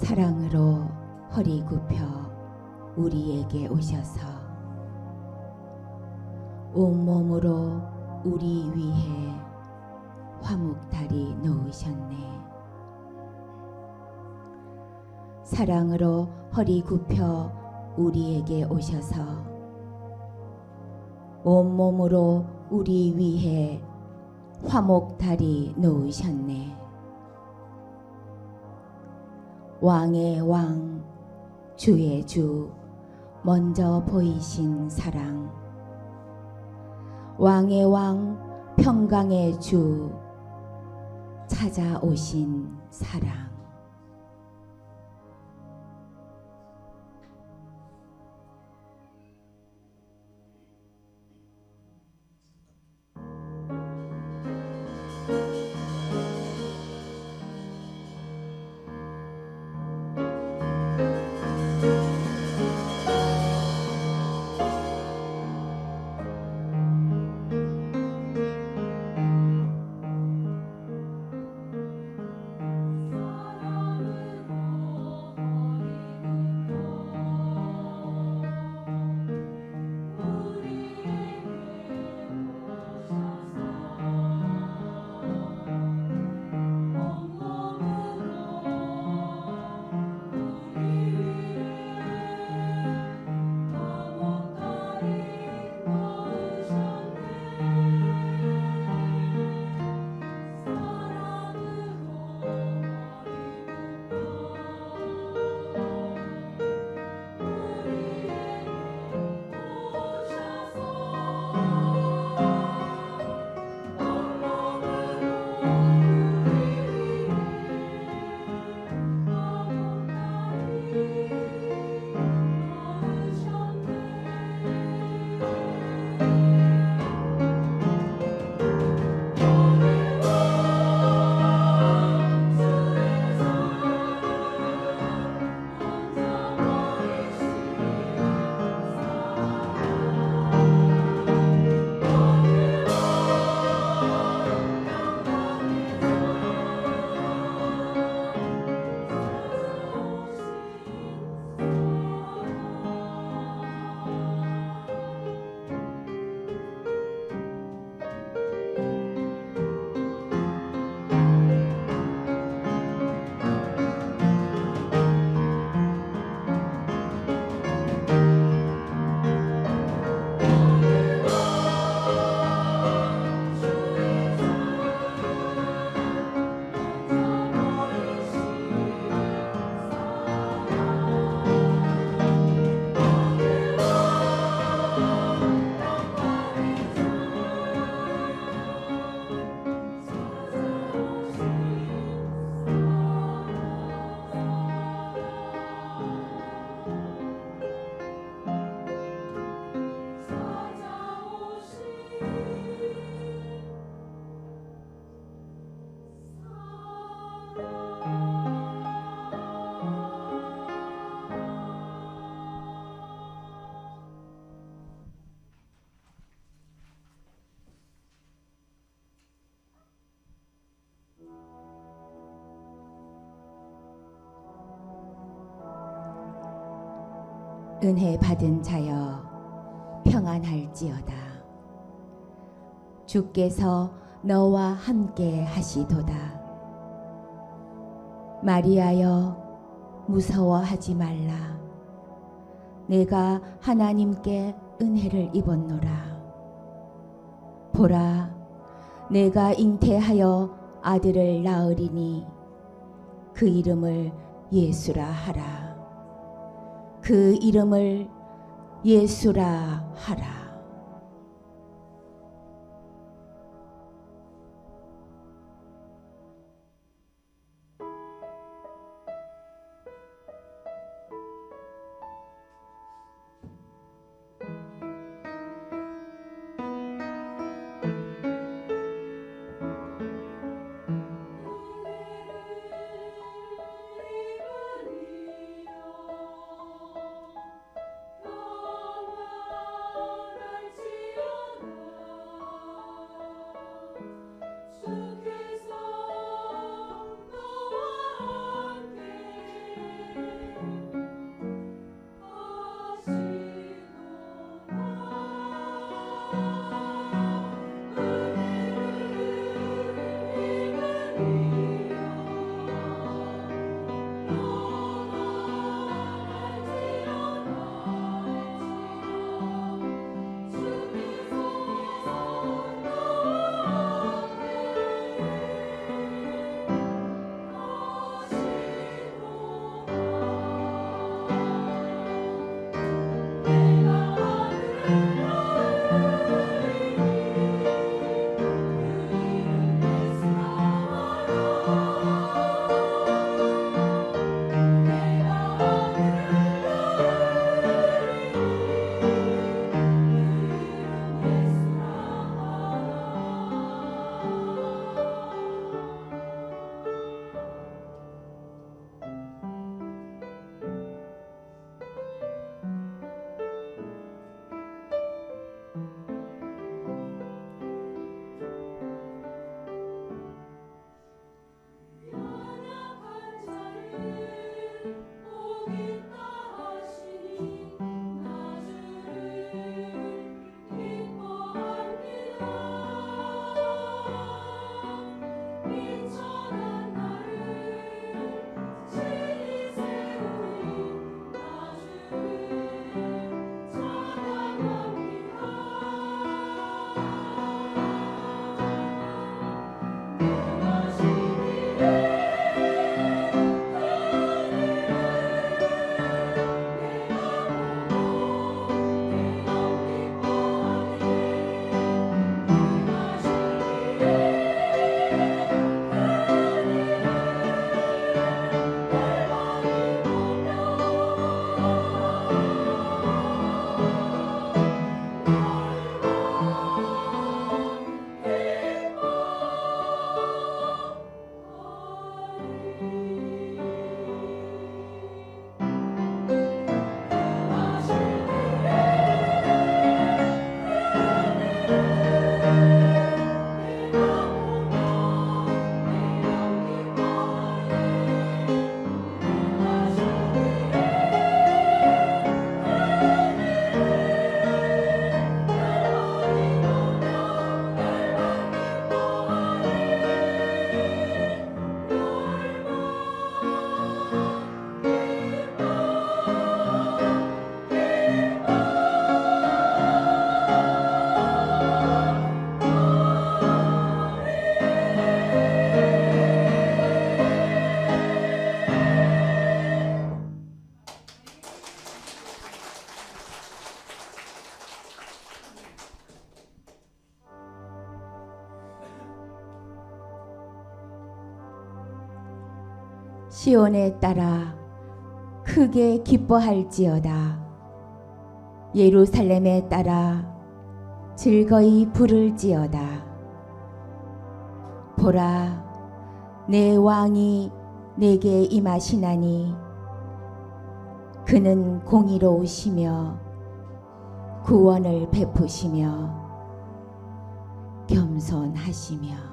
사랑으로 허리 굽혀 우리에게 오셔서 온몸으로 우리 위해 화목다리 놓으셨네. 사랑으로 허리 굽혀 우리에게 오셔서 온몸으로 우리 위해 화목다리 놓으셨네. 왕의 왕, 주의 주, 먼저 보이신 사랑. 왕의 왕, 평강의 주, 찾아오신 사랑. 은혜 받은 자여 평안할지어다. 주께서 너와 함께 하시도다. 마리아여 무서워하지 말라. 내가 하나님께 은혜를 입었노라. 보라, 내가 잉태하여 아들을 낳으리니 그 이름을 예수라 하라. 그 이름을 예수라 하라. 시온에 따라 크게 기뻐할지어다. 예루살렘에 따라 즐거이 부를지어다. 보라, 내 왕이 내게 임하시나니 그는 공의로우시며 구원을 베푸시며 겸손하시며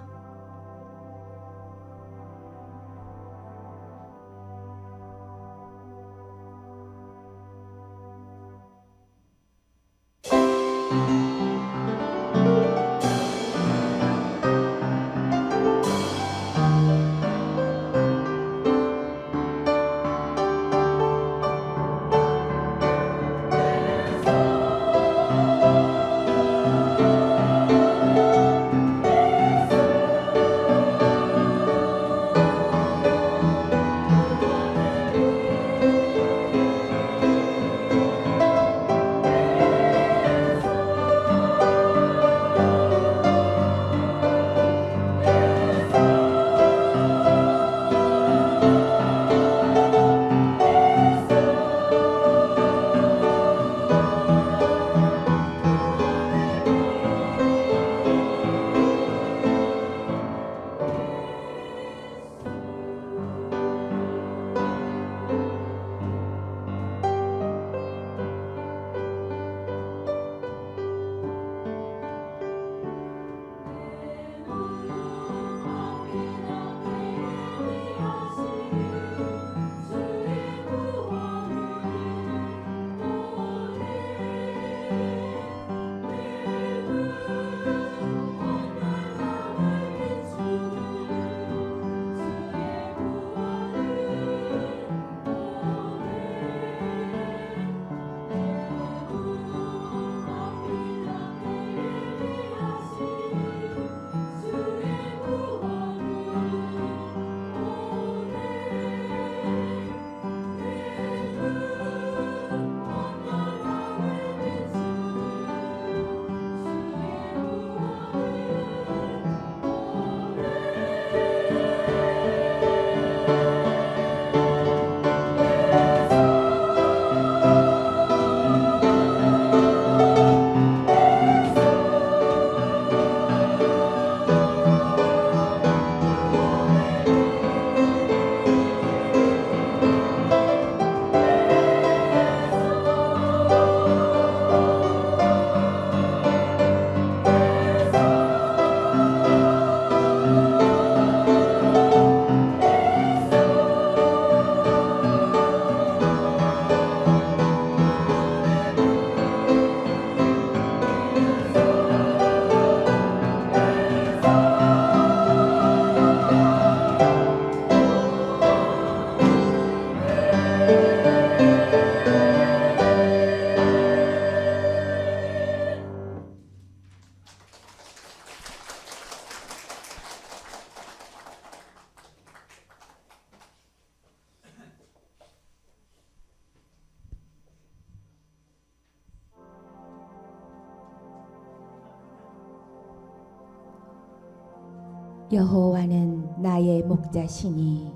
나의 목자시니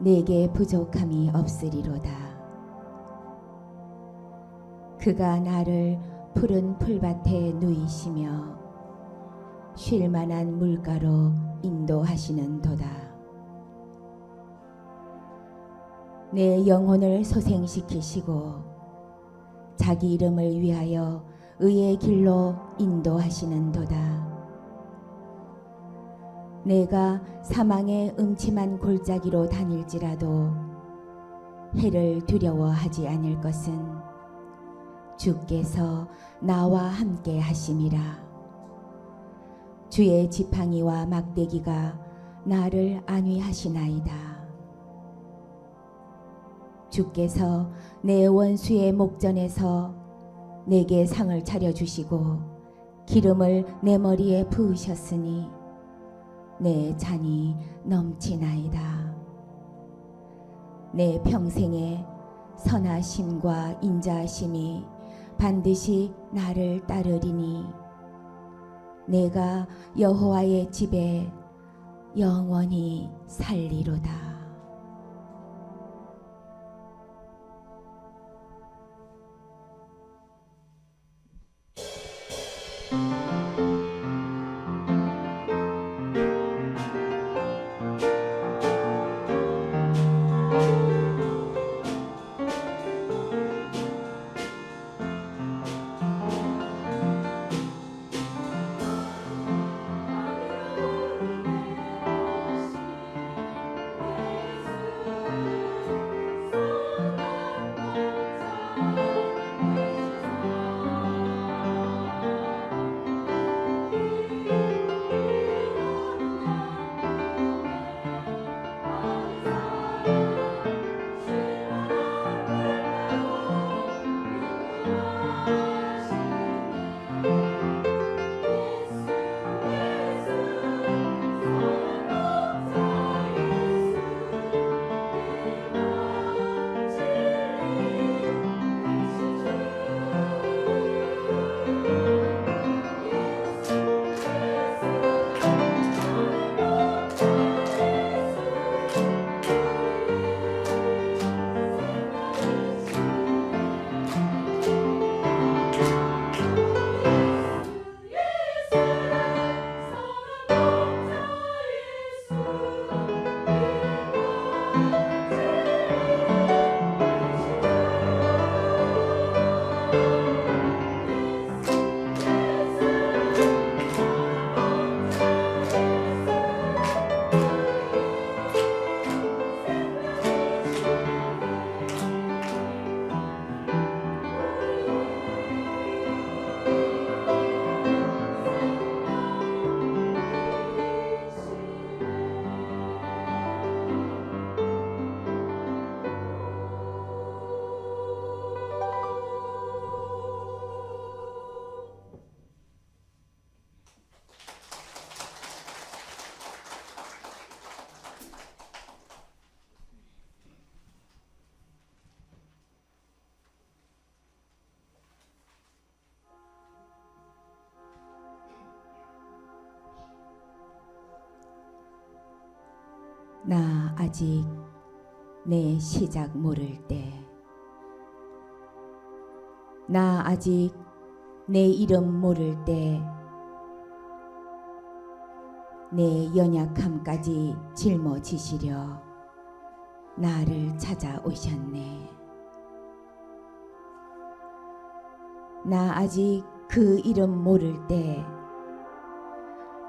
내게 부족함이 없으리로다. 그가 나를 푸른 풀밭에 누이시며 쉴 만한 물가로 인도하시는 도다. 내 영혼을 소생시키시고 자기 이름을 위하여 의의 길로 인도하시는 도다. 내가 사망의 음침한 골짜기로 다닐지라도 해를 두려워하지 않을 것은 주께서 나와 함께 하심이라. 주의 지팡이와 막대기가 나를 안위하시나이다. 주께서 내 원수의 목전에서 내게 상을 차려주시고 기름을 내 머리에 부으셨으니 내 잔이 넘치나이다. 내 평생에 선하심과 인자하심이 반드시 나를 따르리니 내가 여호와의 집에 영원히 살리로다. 아직 내 시작 모를 때, 나 아직 내 이름 모를 때, 내 연약함까지 짊어지시려 나를 찾아오셨네. 나 아직 그 이름 모를 때,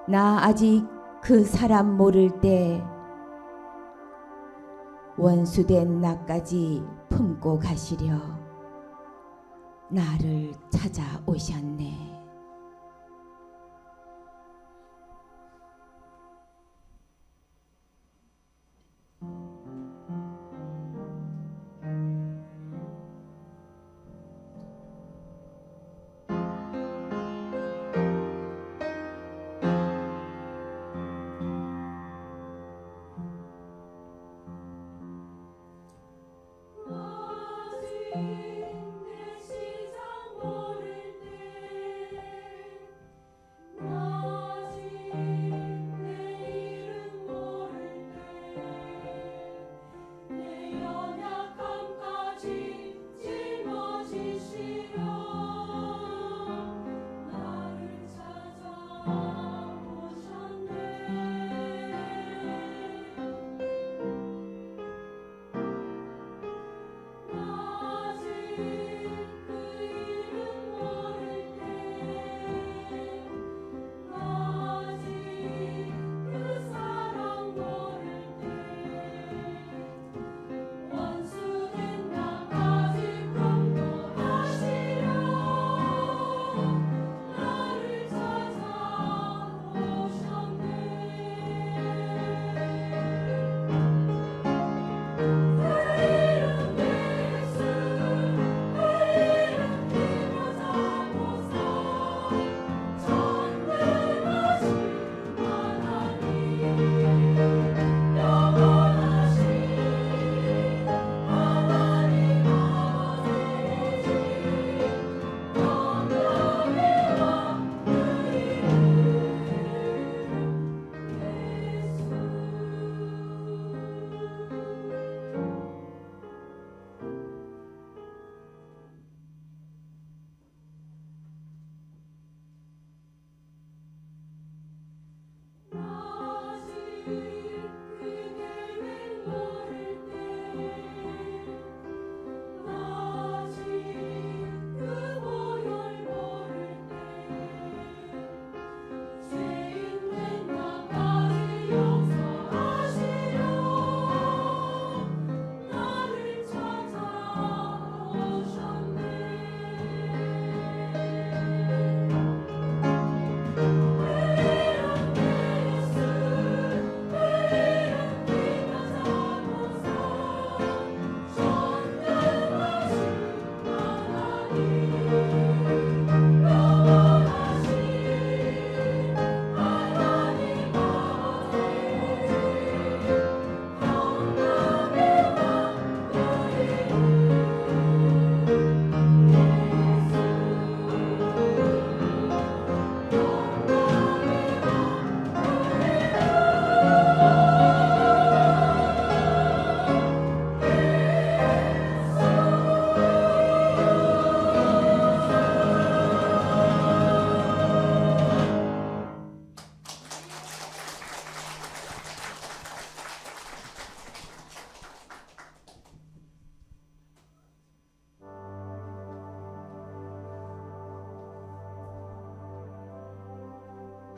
나 아직 그 사람 모를 때, 원수된 나까지 품고 가시려 나를 찾아오셨네.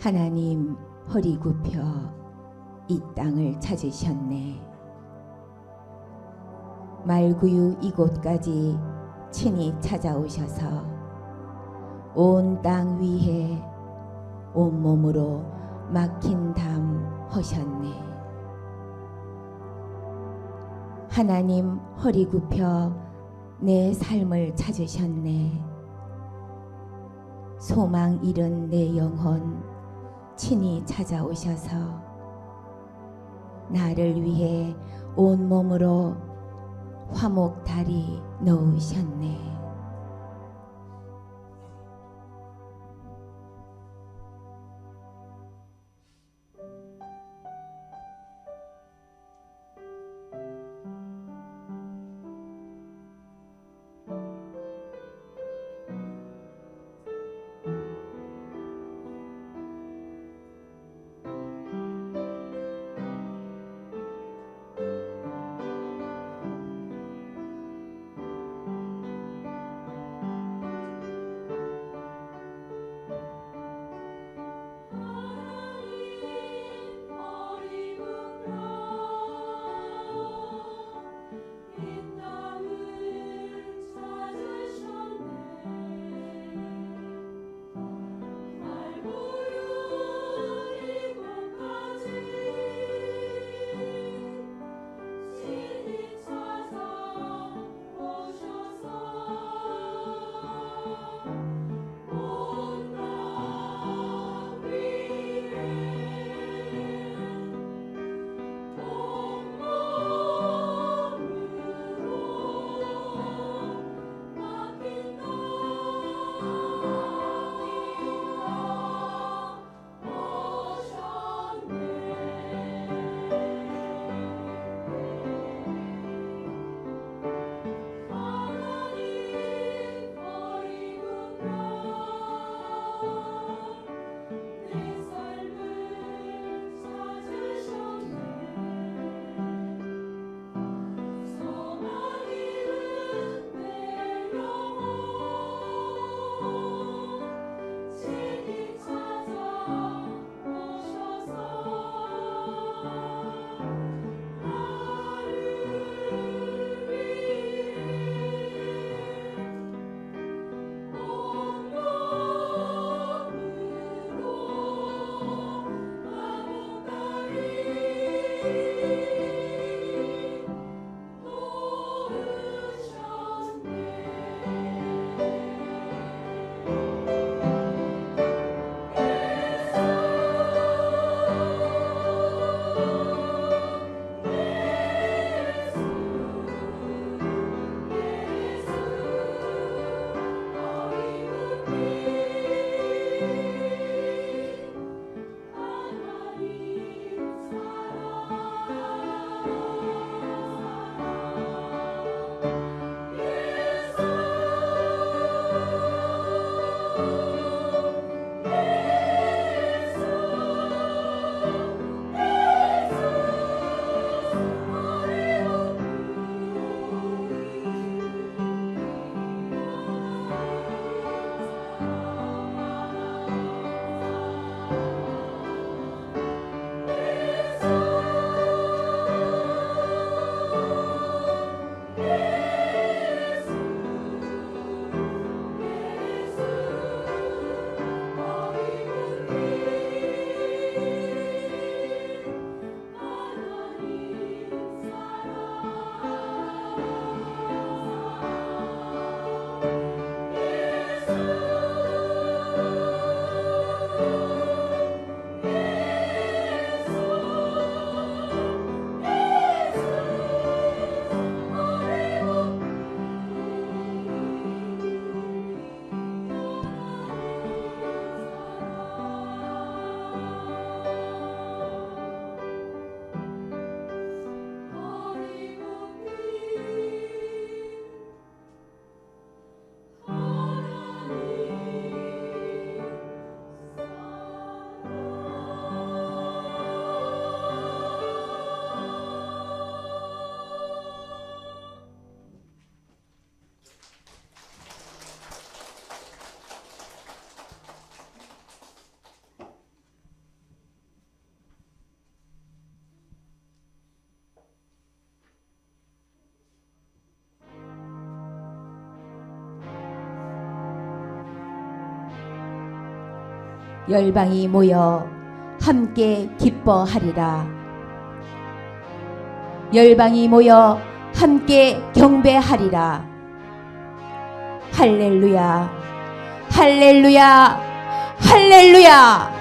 하나님 허리 굽혀 이 땅을 찾으셨네. 말구유 이곳까지 친히 찾아오셔서 온 땅 위에 온몸으로 막힌 담 하셨네. 하나님 허리 굽혀 내 삶을 찾으셨네. 소망 잃은 내 영혼 친히 찾아오셔서 나를 위해 온 몸으로 화목 다리 놓으셨네. 열방이 모여 함께 기뻐하리라. 열방이 모여 함께 경배하리라. 할렐루야, 할렐루야, 할렐루야.